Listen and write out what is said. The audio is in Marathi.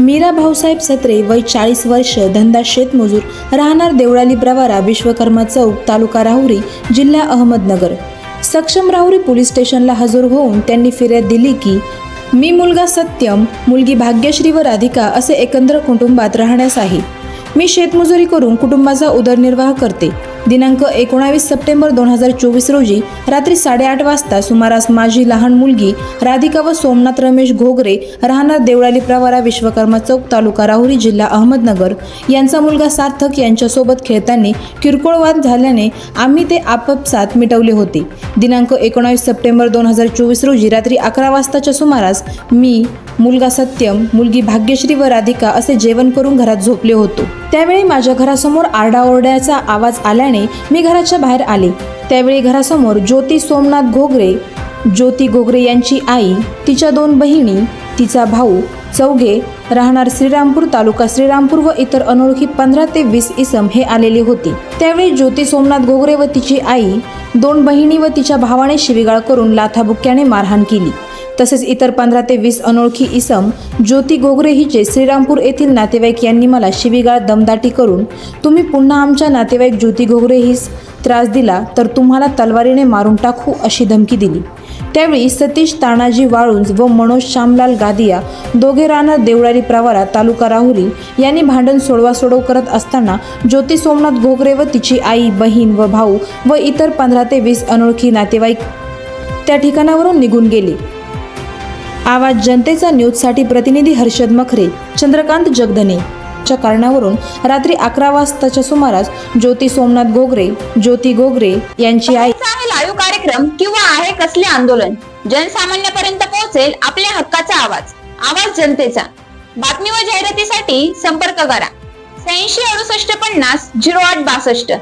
मीरा भाऊसाहेब सत्रे वय चाळीस वर्ष धंदा शेतमजूर राहणार देवळाली प्रवारा विश्वकर्मा चौक तालुका राहुरी जिल्हा अहमदनगर. सक्षम राहुरी पोलीस स्टेशनला हजर होऊन त्यांनी फिर्याद दिली की मी मुलगा सत्यम मुलगी भाग्यश्री व राधिका असे एकंदर कुटुंबात राहण्यास आहे. मी शेतमजुरी करून कुटुंबाचा उदरनिर्वाह करते. दिनांक एकोणावीस सप्टेंबर दोन हजार चोवीस रोजी रात्री साडेआठ वाजता सुमारास माझी लहान मुलगी राधिका व सोमनाथ रमेश घोगरे राहणार देवळाली प्रवारा विश्वकर्मा चौक तालुका राहुरी जिल्हा अहमदनगर यांचा मुलगा सार्थक यांच्यासोबत खेळताना किरकोळ वाद झाल्याने आम्ही ते आपापसात मिटवले होते. दिनांक एकोणावीस सप्टेंबर दोन हजार चोवीस रोजी रात्री अकरा वाजताच्या सुमारास मी मुलगा सत्यम मुलगी भाग्यश्री व राधिका असे जेवण करून घरात झोपले होतो. त्यावेळी माझ्या घरासमोर आरडाओरड्याचा आवाज आल्याने मी घराच्या बाहेर आले. त्यावेळी घरासमोर ज्योती सोमनाथ घोगरे ज्योती घोगरे यांची आई तिच्या दोन बहिणी तिचा भाऊ चौघे राहणार श्रीरामपूर तालुका श्रीरामपूर व इतर अनोळखी पंधरा ते वीस इसम हे आलेले होते. त्यावेळी ज्योती सोमनाथ घोगरे व तिची आई दोन बहिणी व तिच्या भावाने शिवीगाळ करून लाथाबुक्क्याने मारहाण केली. तसेच इतर पंधरा ते वीस अनोळखी इसम ज्योती गोगरे हिचे श्रीरामपूर येथील नातेवाईक यांनी मला शिवीगाळ दमदाटी करून तुम्ही पुन्हा आमच्या नातेवाईक ज्योती गोगरे हिस त्रास दिला तर तुम्हाला तलवारीने मारून टाकू अशी धमकी दिली. त्यावेळी सतीश तानाजी वाळुंज व मनोज श्यामलाल गादिया दोघे राहणार देवळारी प्रवारा तालुका राहुरी यांनी भांडण सोडवा सोडव करत असताना ज्योती सोमनाथ घोगरे व तिची आई बहीण व भाऊ व इतर पंधरा ते वीस अनोळखी नातेवाईक त्या ठिकाणावरून निघून गेले. आवाज जनतेचा न्यूजसाठी प्रतिनिधी हर्षद मखरे चंद्रकांत जगधने च्या कारणावरून रात्री अकरा वाजताच्या सुमारास ज्योती सोमनाथ गोगरे ज्योती गोगरे यांची आई आहे लाईव्ह कार्यक्रम किंवा आहे कसले आंदोलन? जनसामान्यापर्यंत पोहोचेल आपल्या हक्काचा आवाज. आवाज जनतेचा. बातमी व जाहिरातीसाठी संपर्क करा. शहाऐंशी अडुसष्ट पन्नास झिरो आठ बासष्ट.